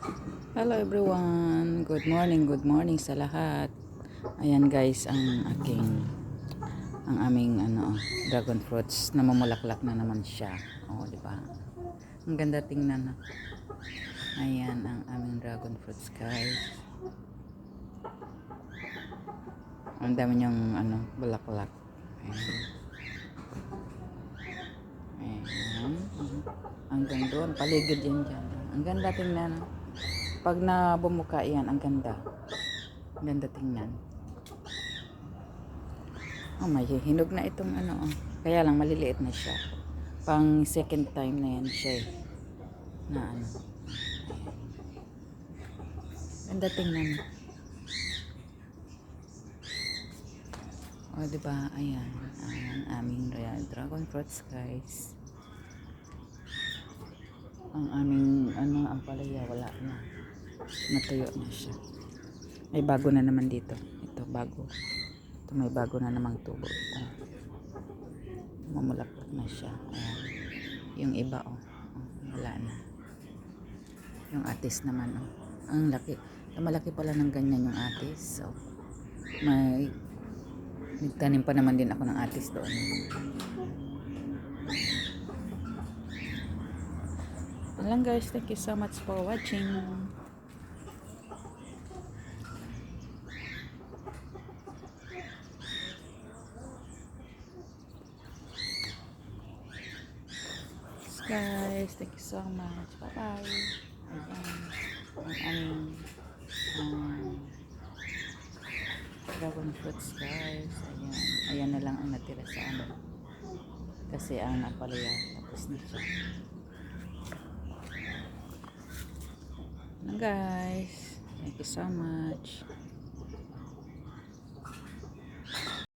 Hello everyone. Good morning, good morning sa lahat. Ayan guys, ang aking ang aming ano, dragon fruits namumulaklak na naman siya. Oh, di ba? Ang ganda tingnan. no? Ayan ang aming dragon fruits, guys. Ang dami niyang ano, bulaklak. Ayan. Ayan. Hanggang doon, paligid yan dyan. Ang ganda tingnan. Pag na bumuka yan, ang ganda. Ang ganda tingnan. Oh, may hinog na itong ano. Oh. Kaya lang maliliit na siya. Pang second time na yan siya. eh. Na ano. Ganda tingnan. O, oh, diba? Ayan. Ayan, aming dragon fruits, guys. Ang aming, ano, ang palaya, wala na. Natuyo na siya. May bago na naman dito. Ito, bago. Ito, may bago na namang tubo. Ito. Mamulaklak na siya. Ayan. Yung iba, oh. oh wala na. Yung atis naman, oh. Ang laki. Malaki pala ng ganyan yung atis. So, may Nagtanim pa naman din ako ng atis doon. Lang guys. Thank you so much for watching. Guys, thank you so much. Bye-bye. Ang aming um, dragon fruits guys ayan ayan na lang ang natira sa ano kasi ang napalaya tapos na siya guys. Thank you so much